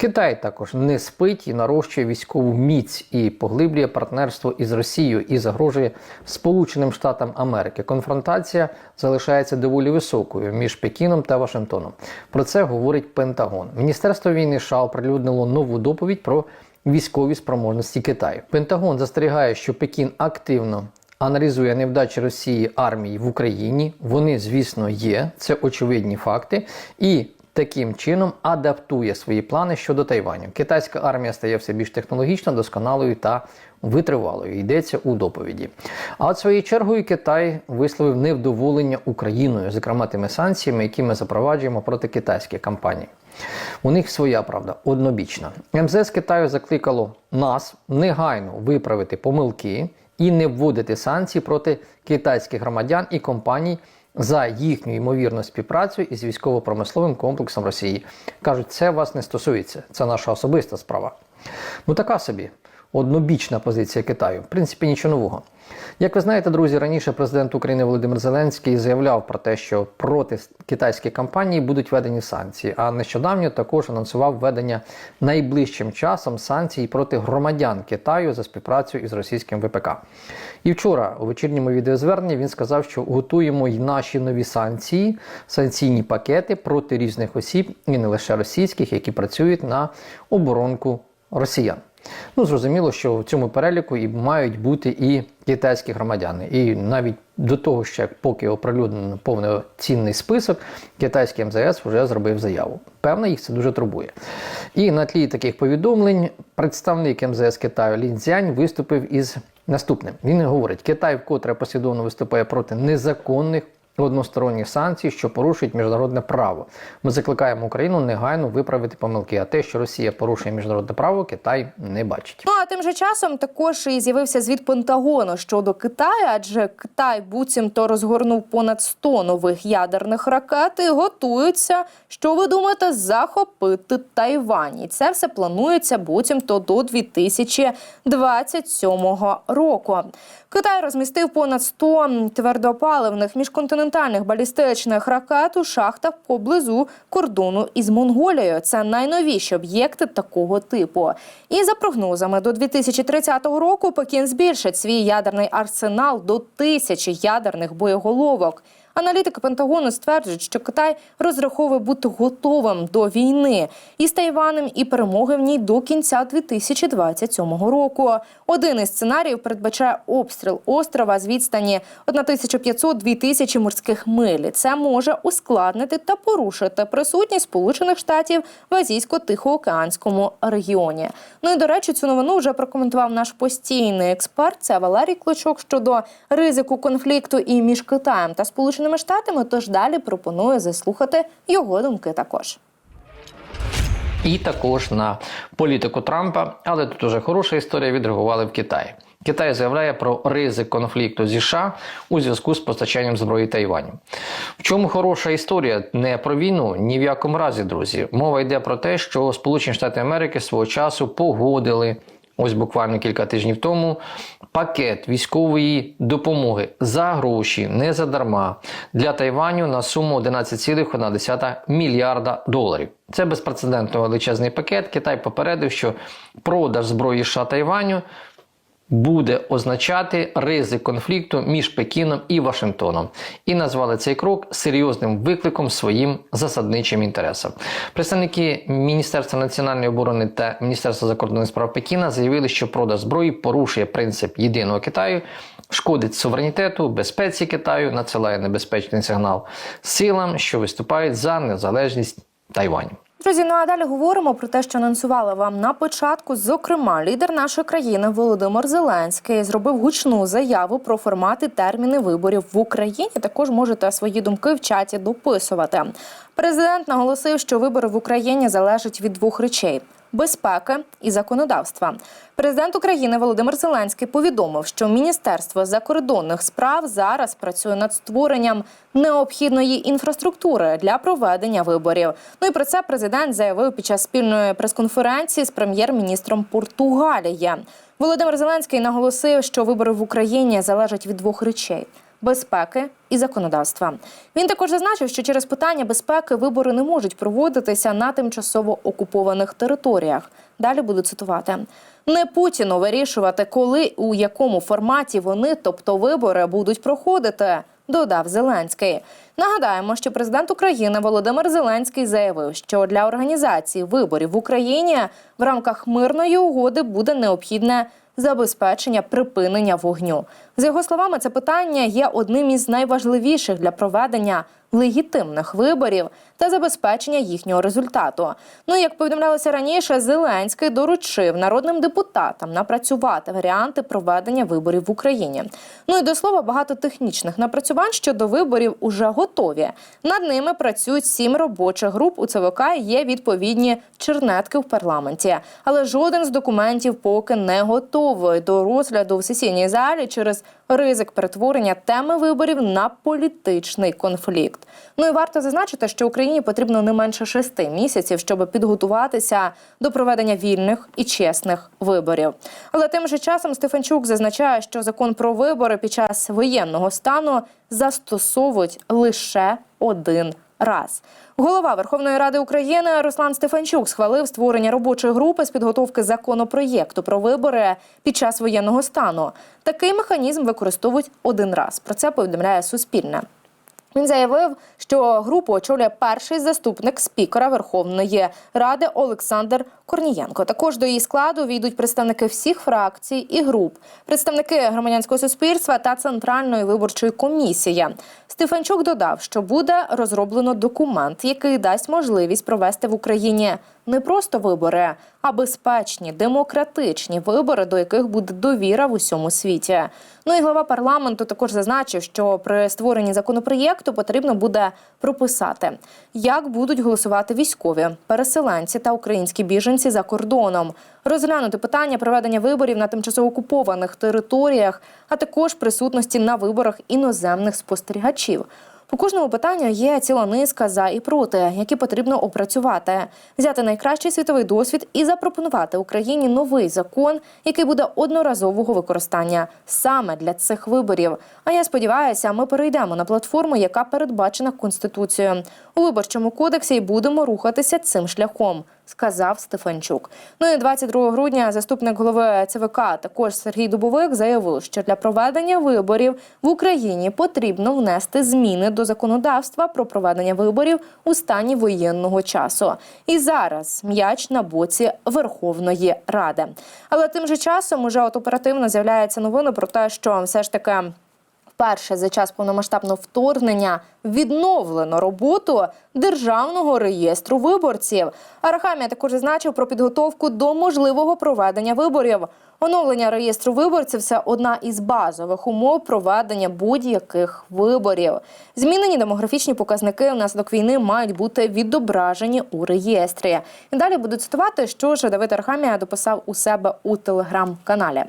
Китай також не спить і нарощує військову міць і поглиблює партнерство із Росією і загрожує Сполученим Штатам Америки. Конфронтація залишається доволі високою між Пекіном та Вашингтоном. Про це говорить Пентагон. Міністерство війни США оприлюднило нову доповідь про військові спроможності Китаю. Пентагон застерігає, що Пекін активно аналізує невдачі Росії армії в Україні. Вони, звісно, є. Це очевидні факти. І таким чином адаптує свої плани щодо Тайваню. Китайська армія стає все більш технологічно, досконалою та витривалою. Йдеться у доповіді. А от своєю чергою Китай висловив невдоволення Україною, зокрема тими санкціями, які ми запроваджуємо проти китайських компаній. У них своя правда однобічна. МЗС Китаю закликало нас негайно виправити помилки і не вводити санкції проти китайських громадян і компаній за їхню ймовірну співпрацю із військово-промисловим комплексом Росії. Кажуть, це вас не стосується, це наша особиста справа. Ну така собі однобічна позиція Китаю. В принципі, нічого нового. Як ви знаєте, друзі, раніше президент України Володимир Зеленський заявляв про те, що проти китайських компаній будуть введені санкції. А нещодавно також анонсував введення найближчим часом санкцій проти громадян Китаю за співпрацю із російським ВПК. І вчора у вечірньому відеозверненні він сказав, що готуємо й наші нові санкції, санкційні пакети проти різних осіб, і не лише російських, які працюють на оборонку росіян. Ну, зрозуміло, що в цьому переліку і мають бути і китайські громадяни. І навіть до того, що поки оприлюднено повноцінний список, китайський МЗС вже зробив заяву. Певно, їх це дуже турбує. І на тлі таких повідомлень представник МЗС Китаю Лін Цзянь виступив із наступним. Він говорить, Китай вкотре послідовно виступає проти незаконних односторонніх санкцій, що порушують міжнародне право. Ми закликаємо Україну негайно виправити помилки. А те, що Росія порушує міжнародне право, Китай не бачить. Ну а тим же часом також і з'явився звіт Пентагону щодо Китаю, адже Китай буцімто розгорнув понад 100 нових ядерних ракет і готується, що ви думаєте, захопити Тайвань. І це все планується буцімто до 2027 року. Китай розмістив понад 100 твердопаливних міжконтинентальних балістичних ракет у шахтах поблизу кордону із Монголією. Це найновіші об'єкти такого типу. І за прогнозами до 2030 року Пекін збільшить свій ядерний арсенал до тисячі ядерних боєголовок. Аналітики Пентагону стверджують, що Китай розраховує бути готовим до війни із Тайванем і перемоги в ній до кінця 2027 року. Один із сценаріїв передбачає обстріл острова з відстані 1500-2000 морських миль. Це може ускладнити та порушити присутність Сполучених Штатів в азійсько-тихоокеанському регіоні. Ну і до речі, цю новину вже прокоментував наш постійний експерт. Це Валерій Клочок щодо ризику конфлікту і між Китаєм та Сполученими Штатами. Тож далі пропоную заслухати його думки також. І також на політику Трампа, але тут уже хороша історія відреагували в Китаї. Китай заявляє про ризик конфлікту зі США у зв'язку з постачанням зброї Тайваню. В чому хороша історія? Не про війну, ні в якому разі, друзі. Мова йде про те, що Сполучені Штати Америки свого часу погодили. Ось буквально кілька тижнів тому пакет військової допомоги за гроші, не за дарма, для Тайваню на суму 11,1 мільярда доларів. Це безпрецедентно величезний пакет. Китай попередив, що продаж зброї США Тайваню буде означати ризик конфлікту між Пекіном і Вашингтоном, і назвали цей крок серйозним викликом своїм засадничим інтересам. Представники Міністерства національної оборони та Міністерства закордонних справ Пекіна заявили, що продаж зброї порушує принцип єдиного Китаю, шкодить суверенітету, безпеці Китаю, надсилає небезпечний сигнал силам, що виступають за незалежність Тайваню. Друзі, ну а далі говоримо про те, що анонсувала вам на початку. Зокрема, лідер нашої країни Володимир Зеленський зробив гучну заяву про формати терміни виборів в Україні. Також можете свої думки в чаті дописувати. Президент наголосив, що вибори в Україні залежать від двох речей. Безпеки і законодавства. Президент України Володимир Зеленський повідомив, що Міністерство закордонних справ зараз працює над створенням необхідної інфраструктури для проведення виборів. Ну і про це президент заявив під час спільної прес-конференції з прем'єр-міністром Португалії. Володимир Зеленський наголосив, що вибори в Україні залежать від двох речей. Безпеки і законодавства. Він також зазначив, що через питання безпеки вибори не можуть проводитися на тимчасово окупованих територіях. Далі буду цитувати. Не Путіну вирішувати, коли у якому форматі вони, тобто вибори, будуть проходити, додав Зеленський. Нагадаємо, що президент України Володимир Зеленський заявив, що для організації виборів в Україні в рамках мирної угоди буде необхідне забезпечення припинення вогню. За його словами, це питання є одним із найважливіших для проведення легітимних виборів та забезпечення їхнього результату. Ну як повідомлялося раніше, Зеленський доручив народним депутатам напрацювати варіанти проведення виборів в Україні. Ну і до слова, багато технічних напрацювань щодо виборів уже готові. Над ними працюють сім робочих груп у ЦВК. Є відповідні чернетки в парламенті, але жоден з документів поки не готовий до розгляду в сесійній залі через ризик перетворення теми виборів на політичний конфлікт. Ну і варто зазначити, що Україні потрібно не менше шести місяців, щоб підготуватися до проведення вільних і чесних виборів. Але тим же часом Стефанчук зазначає, що закон про вибори під час воєнного стану застосовують лише один раз. Голова Верховної Ради України Руслан Стефанчук схвалив створення робочої групи з підготовки законопроєкту про вибори під час воєнного стану. Такий механізм використовують один раз. Про це повідомляє Суспільне. Він заявив, що групу очолює перший заступник спікера Верховної Ради Олександр Корнієнко. Також до її складу війдуть представники всіх фракцій і груп, представники громадянського суспільства та центральної виборчої комісії. Стефанчук додав, що буде розроблено документ, який дасть можливість провести в Україні не просто вибори, а безпечні, демократичні вибори, до яких буде довіра в усьому світі. Ну і глава парламенту також зазначив, що при створенні законопроєкту потрібно буде прописати, як будуть голосувати військові, переселенці та українські біженці за кордоном, розглянути питання проведення виборів на тимчасово окупованих територіях, а також присутності на виборах іноземних спостерігачів. По кожному питанню є ціла низка за і проти, які потрібно опрацювати, взяти найкращий світовий досвід і запропонувати Україні новий закон, який буде одноразового використання саме для цих виборів. А я сподіваюся, ми перейдемо на платформу, яка передбачена конституцією у виборчому кодексі, і будемо рухатися цим шляхом. Сказав Стефанчук. Ну і 22 грудня заступник голови ЦВК, також Сергій Дубовик, заявив, що для проведення виборів в Україні потрібно внести зміни до законодавства про проведення виборів у стані воєнного часу. І зараз м'яч на боці Верховної Ради. Але тим же часом уже от оперативно з'являються новини про те, що все ж таки. Вперше за час повномасштабного вторгнення відновлено роботу державного реєстру виборців. Арахамія також зазначив про підготовку до можливого проведення виборів. Оновлення реєстру виборців це одна із базових умов проведення будь-яких виборів. Змінені демографічні показники внаслідок війни мають бути відображені у реєстрі. І далі буду цитувати, що ж Давид Архамія дописав у себе у телеграм-каналі.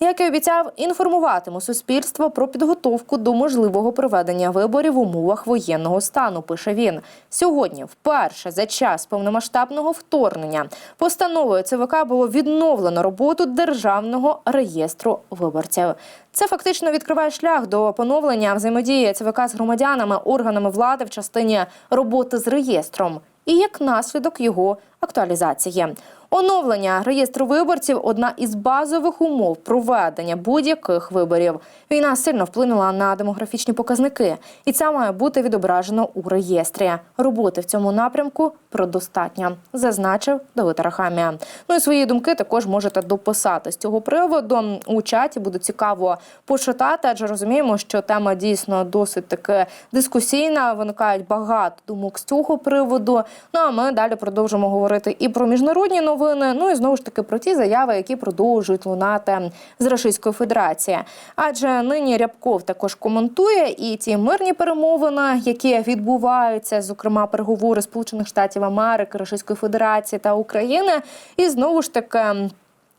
Як і обіцяв, інформуватиму суспільство про підготовку до можливого проведення виборів в умовах воєнного стану. Пише він сьогодні. Вперше за час повномасштабного вторгнення постановою ЦВК було відновлено роботу державного реєстру виборців. Це фактично відкриває шлях до поновлення взаємодії ЦВК з громадянами, органами влади в частині роботи з реєстром і як наслідок його актуалізації. Оновлення реєстру виборців одна із базових умов проведення будь-яких виборів. Війна сильно вплинула на демографічні показники, і це має бути відображено у реєстрі. Роботи в цьому напрямку продостатньо, зазначив Давид Рахамія. Ну і свої думки також можете дописати з цього приводу. У чаті буде цікаво почитати, адже розуміємо, що тема дійсно досить таки дискусійна. Виникають багато думок з цього приводу. Ну а ми далі продовжимо говорити і про міжнародні новини. Ну і знову ж таки про ті заяви, які продовжують лунати з Російської Федерації. Адже нині Рябков також коментує і ті мирні перемовини, які відбуваються, зокрема переговори Сполучених Штатів Америки, Російської Федерації та України. І знову ж таки.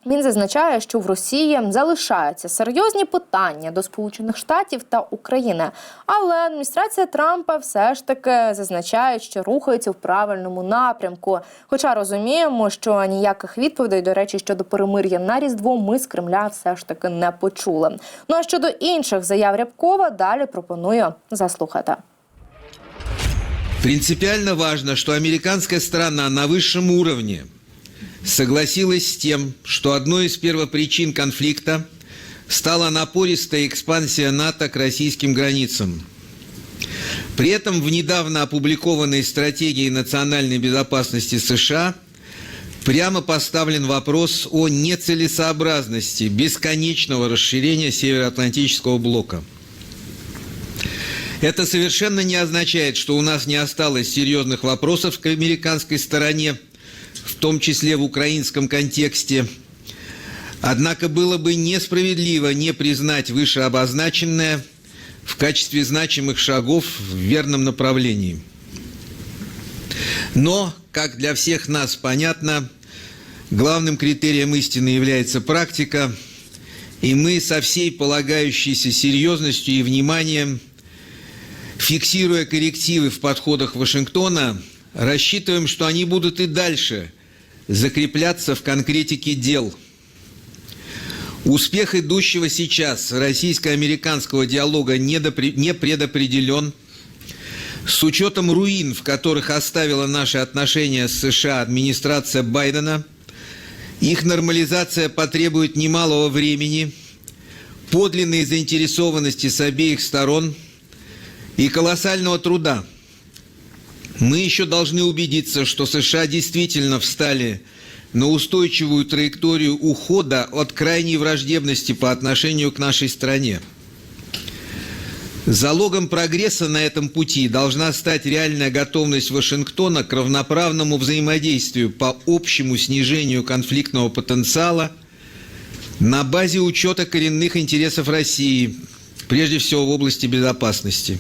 Він зазначає, що в Росії залишаються серйозні питання до Сполучених Штатів та України, але адміністрація Трампа все ж таки зазначає, що рухається в правильному напрямку. Хоча розуміємо, що ніяких відповідей, до речі, щодо перемир'я на різдво, ми з Кремля все ж таки не почули. Ну а щодо інших заяв Рябкова, далі пропоную заслухати. Принципиально важно, что американская сторона на высшем уровне согласилась с тем, что одной из первопричин конфликта стала напористая экспансия НАТО к российским границам. При этом в недавно опубликованной стратегии национальной безопасности США прямо поставлен вопрос о нецелесообразности бесконечного расширения Североатлантического блока. Это совершенно не означает, что у нас не осталось серьезных вопросов к американской стороне, в том числе в украинском контексте. Однако было бы несправедливо не признать вышеобозначенное в качестве значимых шагов в верном направлении. Но, как для всех нас понятно, главным критерием истины является практика, и мы со всей полагающейся серьезностью и вниманием Фиксируя коррективы в подходах Вашингтона, рассчитываем, что они будут и дальше закрепляться в конкретике дел. Успех идущего сейчас российско-американского диалога не предопределен. С учетом руин, в которых оставила наши отношения с США администрация Байдена, их нормализация потребует немалого времени, подлинной заинтересованности с обеих сторон – и колоссального труда. Мы еще должны убедиться, что США действительно встали на устойчивую траекторию ухода от крайней враждебности по отношению к нашей стране. Залогом прогресса на этом пути должна стать реальная готовность Вашингтона к равноправному взаимодействию по общему снижению конфликтного потенциала на базе учета коренных интересов России, прежде всего в области безопасности.